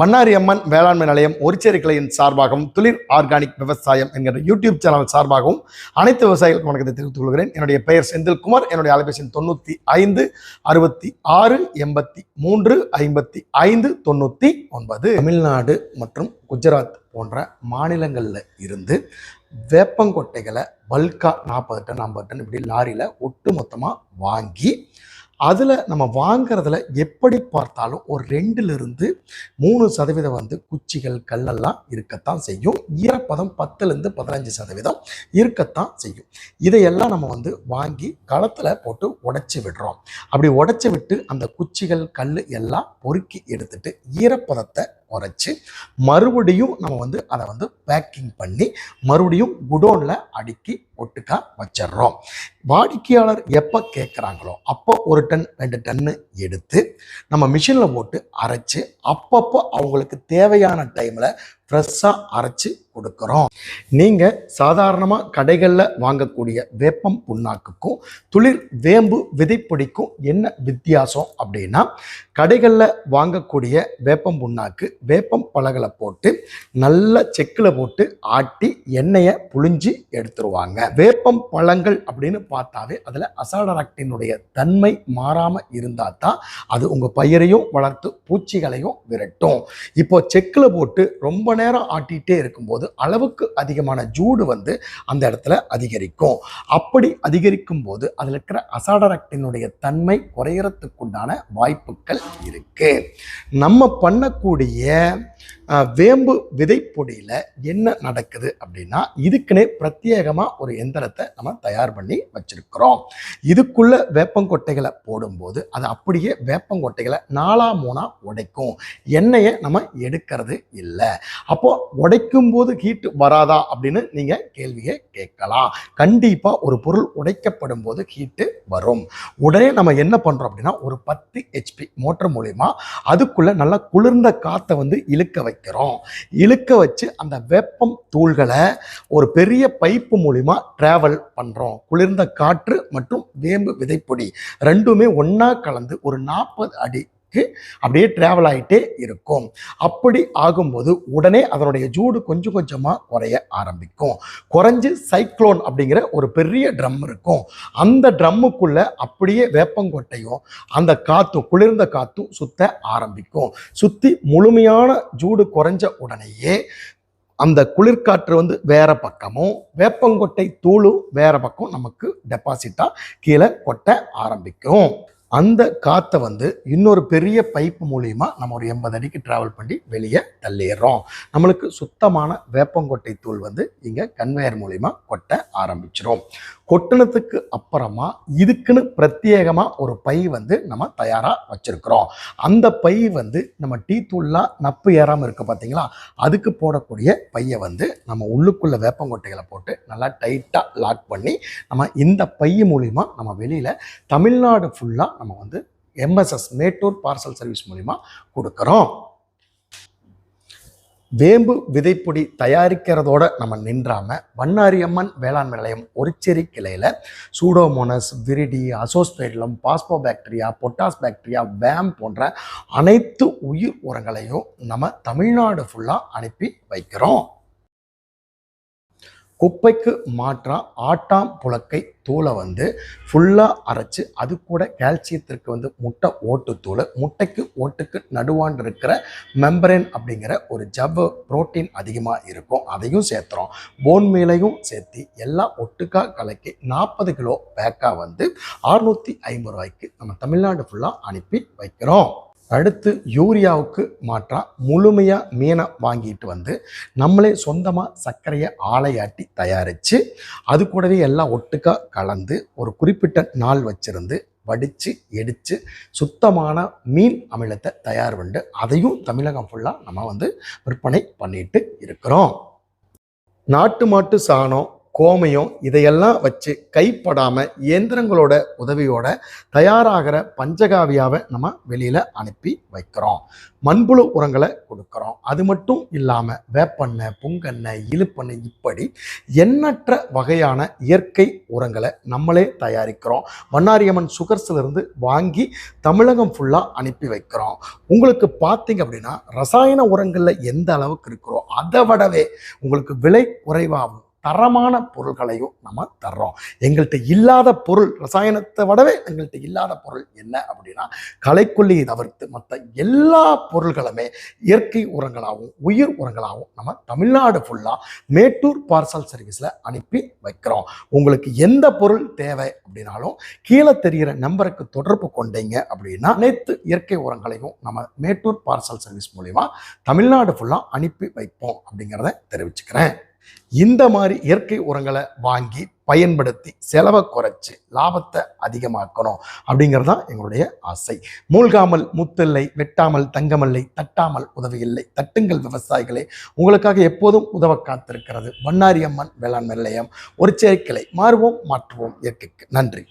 பண்ணாரி அம்மன் வேளாண்மை நிலையம் ஒரிச்சேரி கிளையின் சார்பாகவும் துளிர் ஆர்கானிக் விவசாயம் என்கிற யூடியூப் சேனல் சார்பாகவும் அனைத்து விவசாயிகளுக்கும் வணக்கத்தை தெரிவித்துக் கொள்கிறேன். என்னுடைய பெயர் செந்தில்குமார். என்னுடைய அலைபேசி தொண்ணூற்றி ஐந்து அறுபத்தி ஆறு எண்பத்தி மூன்று ஐம்பத்தி ஐந்து தொண்ணூற்றி ஒன்பது. தமிழ்நாடு மற்றும் குஜராத் போன்ற மாநிலங்களில் இருந்து வேப்பங்கொட்டைகளை பல்கா நாற்பது டன் ஐம்பது டன் இப்படி லாரியில் ஒட்டு மொத்தமாக வாங்கி அதில் நம்ம வாங்கிறதுல எப்படி பார்த்தாலும் ஒரு ரெண்டுலேருந்து மூணு சதவீதம் வந்து குச்சிகள் கல்லெல்லாம் இருக்கத்தான் செய்யும். ஈரப்பதம் பத்துலேருந்து பதினஞ்சு சதவீதம் இருக்கத்தான் செய்யும். இதையெல்லாம் நம்ம வந்து வாங்கி களத்தில் போட்டு உடைச்சி விடுறோம். அப்படி உடைச்சி விட்டு அந்த குச்சிகள் கல் எல்லாம் பொறுக்கி எடுத்துட்டு ஈரப்பதத்தை குறைச்சி மறுபடியும் நம்ம வந்து அதை வந்து பேக்கிங் பண்ணி மறுபடியும் குடோனில் அடுக்கி ஒட்டுக்கா வச்சிடுறோம். வாடிக்கையாளர் எப்போ கேட்குறாங்களோ அப்போ ஒரு டன் ரெண்டு டன்னு எடுத்து நம்ம மிஷினில் போட்டு அரைச்சி அப்பப்போ அவங்களுக்கு தேவையான டைமில் ஃப்ரெஷ்ஷாக அரைச்சி கொடுக்குறோம். நீங்கள் சாதாரணமாக கடைகளில் வாங்கக்கூடிய வேப்பம் புண்ணாக்குக்கும் துளிர் வேம்பு விதைப்பொடிக்கும் என்ன வித்தியாசம் அப்படின்னா கடைகளில் வாங்கக்கூடிய வேப்பம் புண்ணாக்கு வேப்பம் பலகளை போட்டு நல்ல செக்கில் போட்டு ஆட்டி எண்ணெயை புழிஞ்சு எடுத்துருவாங்க. வேப்பம் பழங்கள் அப்படின்னு பார்த்தாவே அதில் அசாடராக்டினுடைய தன்மை மாறாமல் இருந்தால் தான் அது உங்கள் பயிரையும் வளர்த்து பூச்சிகளையும் விரட்டும். இப்போ செக்கில் போட்டு ரொம்ப நேரம் ஆட்டிகிட்டே இருக்கும்போது அளவுக்கு அதிகமான ஜூடு வந்து அந்த இடத்துல அதிகரிக்கும். அப்படி அதிகரிக்கும் போது அதில் இருக்கிற அசாடராக்டினுடைய தன்மை குறையறதுக்குண்டான வாய்ப்புகள் இருக்குது நம்ம பண்ணக்கூடிய வேம்பு விதைப்பொடியில் என்ன நடக்குது அப்படின்னா இதுக்குன்னே பிரத்யேகமாக ஒரு எந்திரத்தை நம்ம தயார் பண்ணி வச்சிருக்கிறோம். இதுக்குள்ளே வேப்பங்கொட்டைகளை போடும்போது அது அப்படியே வேப்பங்கொட்டைகளை நாலா மூணா உடைக்கும். எண்ணெயை நம்ம எடுக்கிறது இல்லை. அப்போது உடைக்கும் போது ஹீட் வராதா அப்படின்னு நீங்கள் கேள்வியை கேட்கலாம். கண்டிப்பாக ஒரு பொருள் உடைக்கப்படும் போது ஹீட்டு வரும். உடனே நம்ம என்ன பண்ணுறோம் அப்படின்னா ஒரு பத்து ஹெச்பி மோட்டர் மூலிமா அதுக்குள்ளே நல்லா குளிர்ந்த காற்றை வந்து இழுக்க வைக்கிறோம். இழுக்க வச்சு அந்த வெப்பம் தூள்களை ஒரு பெரிய பைப்பு மூலிமா டிராவல் பண்ணுறோம் குளிர்ந்த காற்று மற்றும் வேம்பு விதைப்பொடி ரெண்டுமே ஒன்றா கலந்து ஒரு நாற்பது அடி அடிக்கு அப்படியே ட்ராவல் ஆகிட்டே இருக்கும். அப்படி ஆகும்போது உடனே அதனுடைய ஜூடு கொஞ்சம் கொஞ்சமாக குறைய ஆரம்பிக்கும். குறைஞ்சு சைக்ளோன் அப்படிங்கிற ஒரு பெரிய ட்ரம் இருக்கும். அந்த ட்ரம்முக்குள்ளே அப்படியே வேப்பங்கொட்டையும் அந்த காற்றும் குளிர்ந்த காற்றும் சுத்த ஆரம்பிக்கும். சுற்றி முழுமையான ஜூடு குறைஞ்ச உடனேயே அந்த குளிர்காற்று வந்து வேற பக்கமும் வேப்பங்கொட்டை தூளும் வேற பக்கம் நமக்கு டெபாசிட்டாக கீழே கொட்ட ஆரம்பிக்கும். அந்த காற்றை வந்து இன்னொரு பெரிய பைப்பு மூலியமா நம்ம ஒரு எண்பது அடிக்கு ட்ராவல் பண்ணி வெளியே தள்ளிடுறோம். நம்மளுக்கு சுத்தமான வேப்பங்கொட்டை தூள் வந்து இங்கே கன்வேயர் மூலிமா கொட்ட ஆரம்பிச்சிடும் கொட்டினத்துக்கு அப்புறமா இதுக்குன்னு பிரத்யேகமாக ஒரு பை வந்து நம்ம தயாராக வச்சுருக்கிறோம். அந்த பை வந்து நம்ம டீ தூள்லாம் நப்பு ஏறாமல் இருக்குது பார்த்தீங்களா அதுக்கு போடக்கூடிய பையை வந்து நம்ம உள்ளுக்குள்ளே வேப்பங்கொட்டைகளை போட்டு நல்லா டைட்டாக லாக் பண்ணி நம்ம இந்த பை மூலிமா நம்ம வெளியில் தமிழ்நாடு ஃபுல்லாக நம்ம வந்து எம்எஸ்எஸ் மேட்டூர் பார்சல் சர்வீஸ் மூலிமா கொடுக்குறோம். வேம்பு விதைப்பொடி தயாரிக்கிறதோட நம்ம நின்றாம வண்ணாரியம்மன் வேளாண்மை நிலையம் ஒரிச்சேரி கிளையில் pseudomonas viride azospirillum phosphobacteria potash bacteria VAM போன்ற அனைத்து உயிர் உரங்களையும் நம்ம தமிழ்நாடு ஃபுல்லாக அனுப்பி வைக்கிறோம். குப்பைக்கு மாற்றா ஆட்டாம் புழக்கை தூளை வந்து ஃபுல்லாக அரைச்சி அது கூட கால்சியத்திற்கு வந்து முட்டை ஓட்டுத்தூள் முட்டைக்கு ஓட்டுக்கு நடுவான் இருக்கிற மெம்பரேன் அப்படிங்கிற ஒரு ஜவ்வு புரோட்டீன் அதிகமாக இருக்கும். அதையும் சேர்த்துறோம். போன் மீலையும் சேர்த்து எல்லாம் ஒட்டுக்கா கலக்கி நாற்பது கிலோ பேக்காக வந்து அறுநூற்றி ஐம்பது ரூபாய்க்கு நம்ம தமிழ்நாடு ஃபுல்லாக அனுப்பி வைக்கிறோம். அடுத்து யூரியாவுக்கு மாற்றா முழுமையாக மீனை வாங்கிட்டு வந்து நம்மளே சொந்தமாக சர்க்கரையை ஆலையாட்டி தயாரித்து அது கூடவே எல்லாம் ஒட்டுக்காக கலந்து ஒரு குறிப்பிட்ட நாள் வச்சுருந்து வடித்து எடுத்து சுத்தமான மீன் அமிலத்தை தயார் பண்ணி அதையும் தமிழகம் ஃபுல்லாக நம்ம வந்து விற்பனை பண்ணிட்டு இருக்கிறோம். நாட்டு மாட்டு சாணம் கோமையும் இதையெல்லாம் வச்சு கைப்படாமல் இயந்திரங்களோட உதவியோட தயாராகிற பஞ்சகாவியாவை நம்ம வெளியில் அனுப்பி வைக்கிறோம். மண்புழு உரங்களை கொடுக்குறோம். அது மட்டும் இல்லாமல் வேப்பெண்ணெய் புங்கெண்ணெய் இழுப்பெண்ணெய் இப்படி எண்ணற்ற வகையான இயற்கை உரங்களை நம்மளே தயாரிக்கிறோம். மன்னாரியம்மன் சுகர்ஸ்லேருந்து வாங்கி தமிழகம் ஃபுல்லாக அனுப்பி வைக்கிறோம். உங்களுக்கு பார்த்தீங்க அப்படின்னா ரசாயன உரங்களில் எந்த அளவுக்கு இருக்கிறோ அதை விடவே உங்களுக்கு விலை குறைவாகும் தரமான பொருள்களையும் நம்ம தர்றோம். எங்கள்கிட்ட இல்லாத பொருள் ரசாயனத்தை விடவே எங்கள்கிட்ட இல்லாத பொருள் என்ன அப்படின்னா களைக்கொல்லியை தவிர்த்து மற்ற எல்லா பொருள்களுமே இயற்கை உரங்களாகவும் உயிர் உரங்களாகவும் நம்ம தமிழ்நாடு ஃபுல்லாக மேட்டூர் பார்சல் சர்வீஸில் அனுப்பி வைக்கிறோம். உங்களுக்கு எந்த பொருள் தேவை அப்படின்னாலும் கீழே தெரிகிற நம்பருக்கு தொடர்பு கொண்டீங்க அப்படின்னா அனைத்து இயற்கை உரங்களையும் நம்ம மேட்டூர் பார்சல் சர்வீஸ் மூலிமா தமிழ்நாடு ஃபுல்லாக அனுப்பி வைப்போம் அப்படிங்கிறத தெரிவிச்சுக்கிறேன். இந்த மாதிரி இயற்கை உரங்களை வாங்கி பயன்படுத்தி செலவை குறைச்சி லாபத்தை அதிகமாக்கணும் அப்படிங்கிறது தான் எங்களுடைய ஆசை. மூழ்காமல் முத்தில்லை வெட்டாமல் தங்கமில்லை தட்டாமல் உதவியில்லை தட்டுங்கள் விவசாயிகளே. உங்களுக்காக எப்போதும் உதவ காத்திருக்கிறது வண்ணாரியம்மன் வேளாண்மை நிலையம். ஒரு கிளை மாறுவோம் மாற்றுவோம் இயற்கைக்கு. நன்றி.